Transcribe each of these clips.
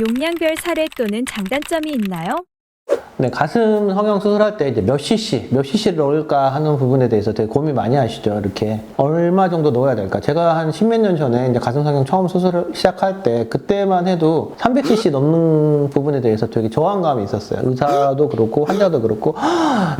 용량별 사례 또는 장단점이 있나요? 네, 가슴 성형 수술할 때 이제 몇 cc, 몇 cc를 넣을까 하는 부분에 대해서 되게 고민 많이 하시죠. 이렇게 얼마 정도 넣어야 될까? 제가 한 십몇 년 전에 이제 가슴 성형 처음 수술을 시작할 때 그때만 해도 300cc 넘는 부분에 대해서 되게 저항감이 있었어요. 의사도 그렇고 환자도 그렇고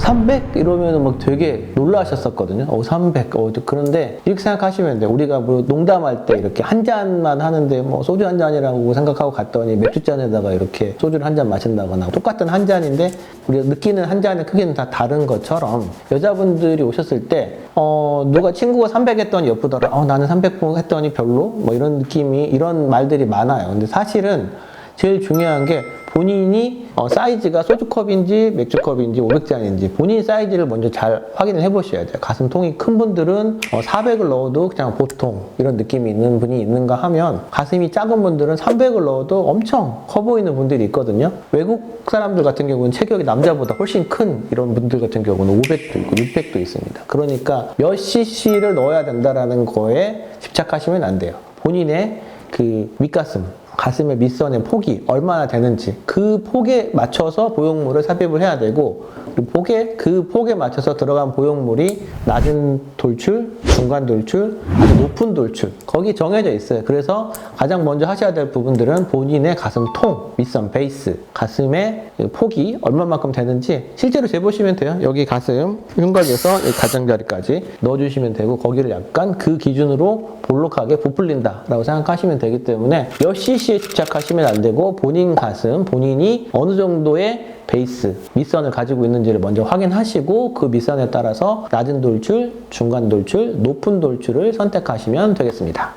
300 이러면 막 되게 놀라셨었거든요. 어, 300. 어, 그런데 이렇게 생각하시면 돼요. 우리가 뭐 농담할 때 이렇게 한 잔만 하는데 뭐 소주 한 잔이라고 생각하고 갔더니 맥주 잔에다가 이렇게 소주를 한 잔 마신다거나 똑같은 한 잔인데 우리가 느끼는 한 잔의 크기는 다 다른 것처럼 여자분들이 오셨을 때 어, 누가 친구가 300 했더니 예쁘더라. 어, 나는 300 했더니 별로? 뭐 이런 느낌이 이런 말들이 많아요. 근데 사실은 제일 중요한 게 본인이 어, 사이즈가 소주컵인지 맥주컵인지 500잔인지 본인 사이즈를 먼저 잘 확인을 해보셔야 돼요. 가슴 통이 큰 분들은 어, 400을 넣어도 그냥 보통 이런 느낌이 있는 분이 있는가 하면 가슴이 작은 분들은 300을 넣어도 엄청 커 보이는 분들이 있거든요. 외국 사람들 같은 경우는 체격이 남자보다 훨씬 큰 이런 분들 같은 경우는 500도 있고 600도 있습니다. 그러니까 몇 cc를 넣어야 된다라는 거에 집착하시면 안 돼요. 본인의 그 밑가슴 가슴의 밑선의 폭이 얼마나 되는지 그 폭에 맞춰서 보형물을 삽입을 해야 되고 그 폭에 그 폭에 맞춰서 들어간 보형물이 낮은 돌출, 중간 돌출, 높은 돌출 거기 정해져 있어요. 그래서 가장 먼저 하셔야 될 부분들은 본인의 가슴 통, 밑선, 베이스, 가슴의 그 폭이 얼마만큼 되는지 실제로 재보시면 돼요. 여기 가슴 흉곽에서 이 가장자리까지 넣어주시면 되고 거기를 약간 그 기준으로 볼록하게 부풀린다라고 생각하시면 되기 때문에 몇 cc에 집착하시면 안 되고 본인 가슴, 본인이 어느 정도의 베이스, 밑선을 가지고 있는지를 먼저 확인하시고 그 밑선에 따라서 낮은 돌출, 중간 돌출, 높은 돌출을 선택하시면 되겠습니다.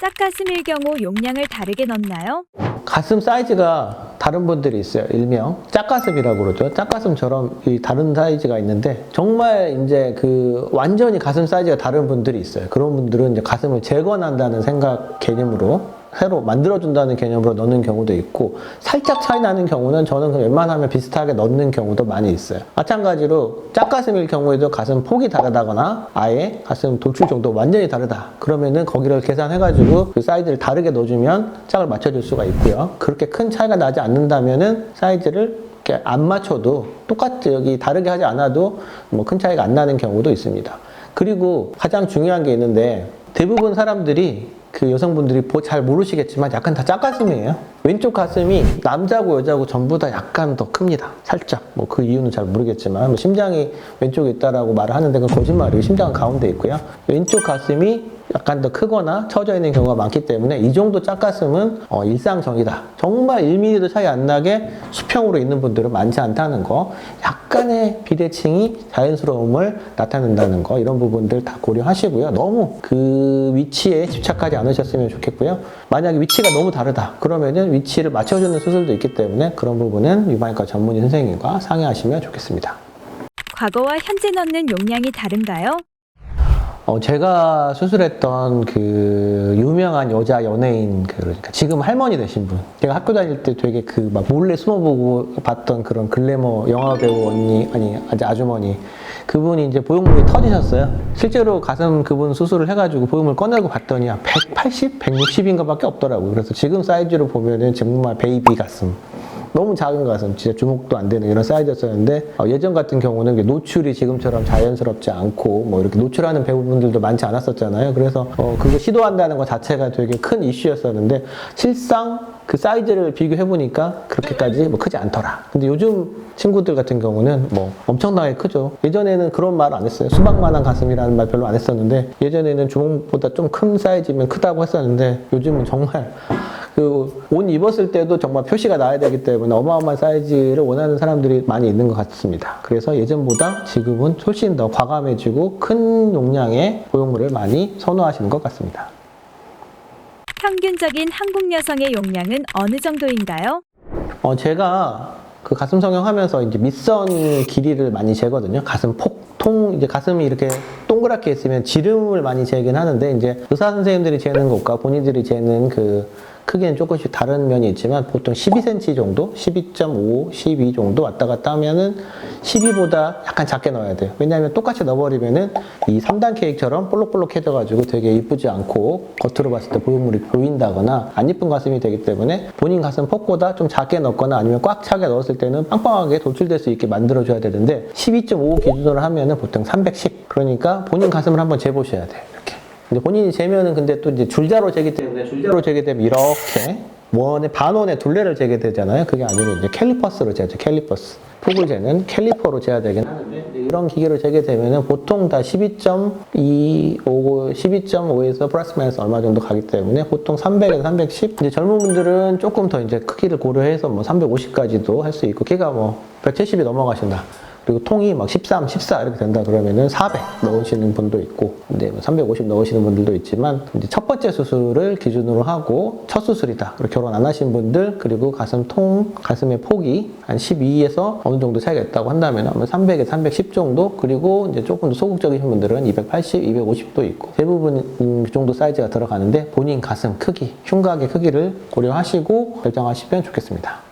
짝가슴일 경우 용량을 다르게 넣나요? 가슴 사이즈가 다른 분들이 있어요. 일명 짝가슴이라고 그러죠. 짝가슴처럼 이 다른 사이즈가 있는데 정말 이제 그 완전히 가슴 사이즈가 다른 분들이 있어요. 그런 분들은 이제 가슴을 재건한다는 생각 개념으로 새로 만들어준다는 개념으로 넣는 경우도 있고 살짝 차이 나는 경우는 저는 웬만하면 비슷하게 넣는 경우도 많이 있어요. 마찬가지로 짝가슴일 경우에도 가슴 폭이 다르다거나 아예 가슴 돌출 정도 완전히 다르다. 그러면은 거기를 계산해가지고 그 사이즈를 다르게 넣어주면 짝을 맞춰줄 수가 있고요. 그렇게 큰 차이가 나지 않는다면은 사이즈를 이렇게 안 맞춰도 똑같이 여기 다르게 하지 않아도 뭐 큰 차이가 안 나는 경우도 있습니다. 그리고 가장 중요한 게 있는데 대부분 사람들이 그 여성분들이 보- 잘 모르시겠지만 약간 다 짝가슴이에요. 왼쪽 가슴이 남자고 여자고 전부 다 약간 더 큽니다. 살짝. 뭐 그 이유는 잘 모르겠지만 뭐 심장이 왼쪽에 있다라고 말을 하는데 그건 거짓말이에요. 심장은 가운데 있고요. 왼쪽 가슴이 약간 더 크거나 처져 있는 경우가 많기 때문에 이 정도 짝가슴은 어, 일상적이다. 정말 1mm도 차이 안 나게 수평으로 있는 분들은 많지 않다는 거. 약간의 비대칭이 자연스러움을 나타낸다는 거. 이런 부분들 다 고려하시고요. 너무 그 위치에 집착하지 않으셨으면 좋겠고요. 만약에 위치가 너무 다르다. 그러면은 위치를 맞춰주는 수술도 있기 때문에 그런 부분은 유방외과 전문의 선생님과 상의하시면 좋겠습니다. 과거와 현재 넣는 용량이 다른가요? 어, 제가 수술했던 그 유명한 여자 연예인 그 그러니까 지금 할머니 되신 분. 제가 학교 다닐 때 되게 그 막 몰래 숨어보고 봤던 그런 글래머 영화 배우 언니 아니 아주 아주머니 그분이 이제 보형물이 터지셨어요. 실제로 가슴 그분 수술을 해가지고 보형물 꺼내고 봤더니 한 180, 160인가밖에 없더라고요. 그래서 지금 사이즈로 보면은 정말 베이비 가슴. 너무 작은 가슴, 진짜 주먹도 안 되는 이런 사이즈였었는데 어, 예전 같은 경우는 노출이 지금처럼 자연스럽지 않고 뭐 이렇게 노출하는 배우분들도 많지 않았었잖아요. 그래서 어, 그거 시도한다는 것 자체가 되게 큰 이슈였었는데 실상 그 사이즈를 비교해 보니까 그렇게까지 뭐 크지 않더라. 근데 요즘 친구들 같은 경우는 뭐 엄청나게 크죠. 예전에는 그런 말 안 했어요. 수박만한 가슴이라는 말 별로 안 했었는데 예전에는 주먹보다 좀 큰 사이즈면 크다고 했었는데 요즘은 정말 그 옷 입었을 때도 정말 표시가 나야 되기 때문에 어마어마한 사이즈를 원하는 사람들이 많이 있는 것 같습니다. 그래서 예전보다 지금은 훨씬 더 과감해지고 큰 용량의 보형물을 많이 선호하시는 것 같습니다. 평균적인 한국 여성의 용량은 어느 정도인가요? 어, 제가 그 가슴 성형하면서 이제 밑선 길이를 많이 재거든요. 가슴 폭, 통, 이제 가슴이 이렇게 동그랗게 있으면 지름을 많이 재긴 하는데 이제 의사 선생님들이 재는 것과 본인들이 재는 그 크기는 조금씩 다른 면이 있지만 보통 12cm 정도, 12.5, 12 정도 왔다 갔다 하면은 12보다 약간 작게 넣어야 돼요. 왜냐하면 똑같이 넣어버리면은 이 3단 케이크처럼 볼록볼록해져가지고 되게 이쁘지 않고 겉으로 봤을 때 보형물이 보인다거나 안 이쁜 가슴이 되기 때문에 본인 가슴 폭보다 좀 작게 넣거나 아니면 꽉 차게 넣었을 때는 빵빵하게 돌출될 수 있게 만들어줘야 되는데 12.5 기준으로 하면은 보통 310. 그러니까 본인 가슴을 한번 재보셔야 돼요. 근데 본인이 재면은 근데 또 이제 줄자로 재기 때문에 줄자로 재게 되면 이렇게 원에 반원의 둘레를 재게 되잖아요. 그게 아니고 이제 캘리퍼스로 재죠. 캘리퍼스. 폭을 재는 캘리퍼로 재야 되긴 하는데 이런 기계로 재게 되면은 보통 다 12.2, 12.5에서 플러스 마이너스 얼마 정도 가기 때문에 보통 300에서 310. 이제 젊은 분들은 조금 더 이제 크기를 고려해서 뭐 350까지도 할 수 있고 키가 뭐 170이 넘어가신다. 그리고 통이 막 13, 14 이렇게 된다 그러면은 400 넣으시는 분도 있고, 근데 뭐350 넣으시는 분들도 있지만, 이제 첫 번째 수술을 기준으로 하고, 첫 수술이다. 결혼 안 하신 분들, 그리고 가슴 통, 가슴의 폭이 한 12에서 어느 정도 차이가 있다고 한다면, 아마 300에 310 정도, 그리고 이제 조금 더 소극적이신 분들은 280, 250도 있고, 대부분 음, 그 정도 사이즈가 들어가는데, 본인 가슴 크기, 흉곽의 크기를 고려하시고 결정하시면 좋겠습니다.